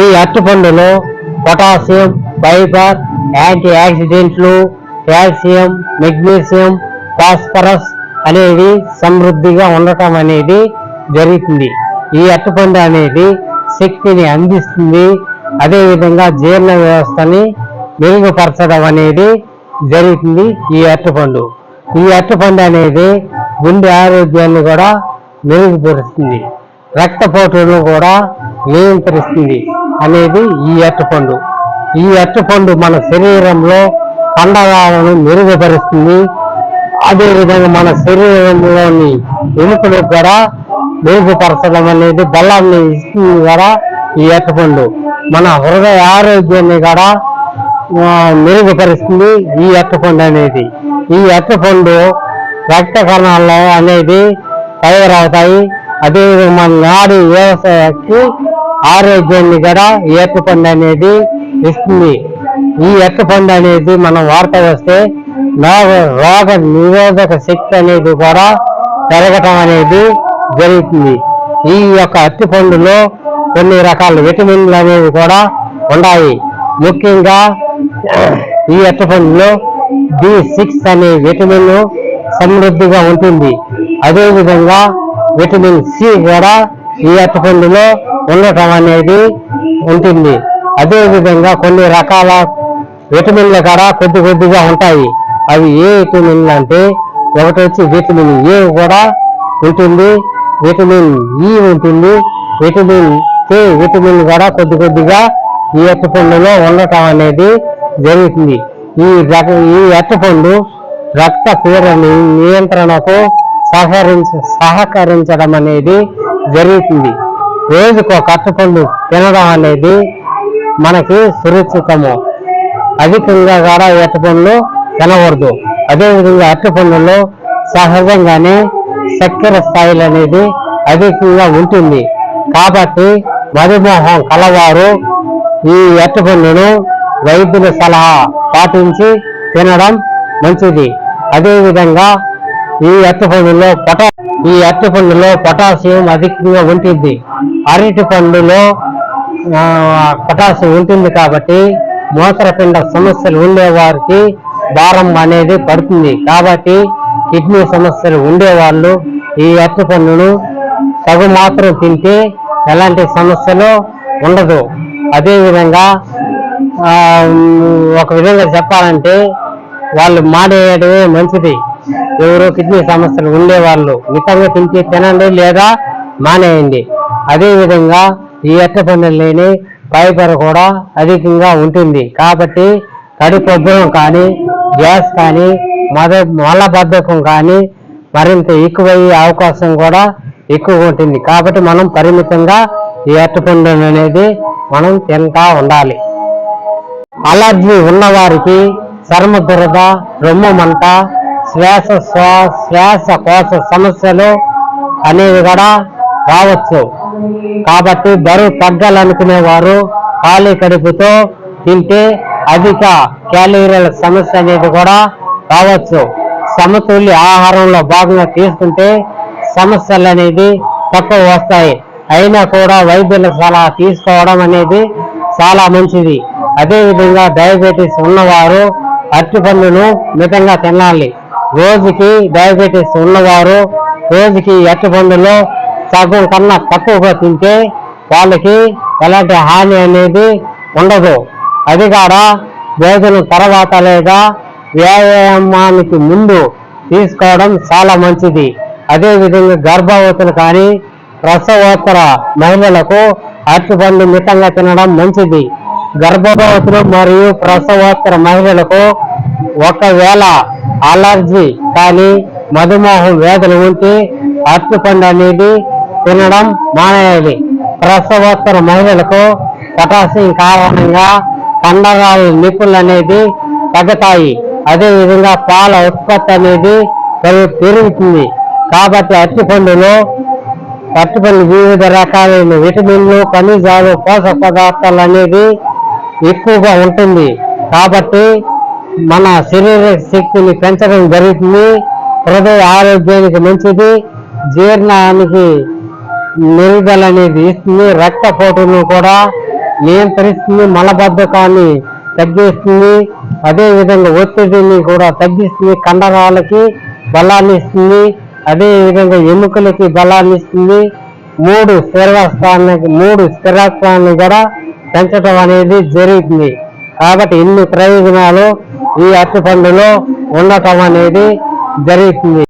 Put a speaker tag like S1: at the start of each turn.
S1: ఈ అరటిపండులో potassium fibre anti ఆక్సిడెంట్లు కాల్షియం మెగ్నీషియం ఫాస్ఫరస్ అనేవి సమృద్ధిగా ఉండటం అనేది జరుగుతుంది. ఈ అరటిపండు అనేది శక్తిని అందిస్తుంది. అదేవిధంగా జీర్ణ వ్యవస్థని మెరుగుపరచడం అనేది జరుగుతుంది ఈ అరటిపండు. ఈ అరటిపండు అనేది గుండె ఆరోగ్యాన్ని కూడా మెరుగుపరుస్తుంది. రక్తపోటును కూడా నియంత్రిస్తుంది అనేది ఈ అరటిపండు. ఈ అరటిపండు మన శరీరంలో కండరాలను మెరుగుపరుస్తుంది. అదేవిధంగా మన శరీరంలోని ఎముకలు కూడా మెరుగుపరచడం అనేది బలాన్ని ఇస్తుంది కూడా ఈ అరటిపండు. మన హృదయ ఆరోగ్యాన్ని కూడా మెరుగుపరుస్తుంది ఈ అరటిపండు అనేది. ఈ అరటిపండు రక్త కణాల్లో అనేది తయారవుతాయి. అదేవిధంగా మన నాడు వ్యవసాయకి ఆరోగ్యాన్ని కూడా ఈ అనేది ఇస్తుంది. ఈ ఎక్కపండు అనేది మనం వార్త వస్తే రోగ రోగ నిరోధక శక్తి అనేది కూడా పెరగటం అనేది జరుగుతుంది. ఈ యొక్క అరటిపండులో కొన్ని రకాల విటమిన్లు అనేవి కూడా ఉన్నాయి ముఖ్యంగా ఈ అరటిపండులో బి సిక్స్ అనే విటమిన్ సమృద్ధిగా ఉంటుంది. అదేవిధంగా విటమిన్ సి కూడా ఈ అరటిపండులో ఉండటం అనేది ఉంటుంది. అదేవిధంగా కొన్ని రకాల విటమిన్లు కూడా కొద్ది కొద్దిగా ఉంటాయి. అవి ఏ విటమిన్లు అంటే ఒకటి వచ్చి విటమిన్ ఏ కూడా ఉంటుంది. విటమిన్ ఇ ఉంటుంది. విటమిన్ కే విటమిన్ కూడా కొద్ది కొద్దిగా ఈ అరటిపండులో ఉండటం అనేది జరుగుతుంది. ఈ రక ఈ అరటిపండు రక్త పీడ నియంత్రణకు సహకరించ సహకరించడం అనేది జరుగుతుంది. రోజుకు ఒక అరటిపండు తినడం అనేది మనకి సురక్షితము. అధికంగా కూడా ఈ అరటిపండ్లు తినకూడదు. అదేవిధంగా అరటిపండులో సహజంగానే చక్కెర స్థాయిలు అనేది అధికంగా ఉంటుంది. కాబట్టి మధుమేహం కలవారు ఈ అరటిపండును వైద్యుల సలహా పాటించి తినడం మంచిది. అదేవిధంగా ఈ అరటిపండులో పొటా ఈ అరటిపండులో పొటాషియం అధికంగా ఉంటుంది. అరటి పండులో పొటాషియం ఉంటుంది కాబట్టి మూత్రపిండ సమస్యలు ఉండేవారికి భారం అనేది పడుతుంది. కాబట్టి కిడ్నీ సమస్యలు ఉండేవాళ్ళు ఈ అరటి పండును తగు మాత్రం తింటే ఎలాంటి సమస్యలు ఉండదు. అదేవిధంగా ఒక విధంగా చెప్పాలంటే వాళ్ళు మానేయడమే మంచిది. ఎవరు కిడ్నీ సమస్యలు ఉండేవాళ్ళు. మితంగా తింటే తినండి లేదా మానేయండి. అదేవిధంగా ఈ అట్టపండులేని ఫైబర్ కూడా అధికంగా ఉంటుంది. కాబట్టి కడుపొబ్బరం కానీ గ్యాస్ కానీ మద మలబద్ధకం కానీ మరింత ఎక్కువయ్యే అవకాశం కూడా ఎక్కువ ఉంటుంది. కాబట్టి మనం పరిమితంగా ఈ అట్టపండు అనేది మనం తింటా ఉండాలి. అలర్జీ ఉన్నవారికి చర్మ దురద రొమ్ము మంట శ్వాస శ్వాస కోశ సమస్యలు అనేవి కూడా రావచ్చు. కాబట్టి బరువు తగ్గాలనుకునే వారు ఖాళీ కడుపుతో తింటే అధిక క్యాలరీల సమస్య అనేది కూడా రావచ్చు. సమతుల్య ఆహారంలో భాగంగా తీసుకుంటే సమస్యలు అనేది తక్కువ వస్తాయి. అయినా కూడా వైద్యుల సలహా తీసుకోవడం అనేది చాలా మంచిది. అదేవిధంగా డయాబెటీస్ ఉన్నవారు అరటిపండును మితంగా తినాలి. రోజుకి డయాబెటీస్ ఉన్నవారు రోజుకి అరటిపండులో సగం కన్నా తక్కువగా తింటే వాళ్ళకి ఎలాంటి హాని అనేది ఉండదు. అది కూడా భోజనం తర్వాత లేదా వ్యాయామానికి ముందు తీసుకోవడం చాలా మంచిది. అదేవిధంగా గర్భవతులు కానీ ప్రసవోత్తర మహిళలకు అరటిపండు మితంగా తినడం మంచిది. గర్భవతులు మరియు ప్రసవోత్తర మహిళలకు ఒకవేళ అలర్జీ కానీ మధుమేహం వ్యాధులు ఉంటే అరటిపండు అనేది తినడం మానేయాలి ప్రసవోత్తర మహిళలకు పొటాషియం కారణంగా కండరాల నిపుణులు అనేది తగ్గుతాయి. అదేవిధంగా పాల ఉత్పత్తి అనేది పెరుగుతుంది. కాబట్టి అరటిపండులో అరటిపండు వివిధ రకాలైన విటమిన్లు ఖనిజాలు పోషక పదార్థాలు అనేది ఎక్కువగా ఉంటుంది. కాబట్టి మన శరీర శక్తిని పెంచడం జరుగుతుంది. హృదయ ఆరోగ్యానికి మంచిది. జీర్ణానికి మెరుగుదల అనేది ఇస్తుంది. రక్తపోటును కూడా నియంత్రిస్తుంది. మలబద్ధకాన్ని తగ్గిస్తుంది. అదేవిధంగా ఒత్తిడిని కూడా తగ్గిస్తుంది. కండరాలకి బలాన్ని ఇస్తుంది. అదేవిధంగా ఎముకలకి బలాన్ని ఇస్తుంది. మూడు స్థిరత్వానికి మూడు స్థిరత్వాన్ని కూడా పెంచడం అనేది జరుగుతుంది కాబట్టి ఇన్ని ప్రయోజనాలు ఈ అరటి పండులో ఉండటం అనేది జరుగుతుంది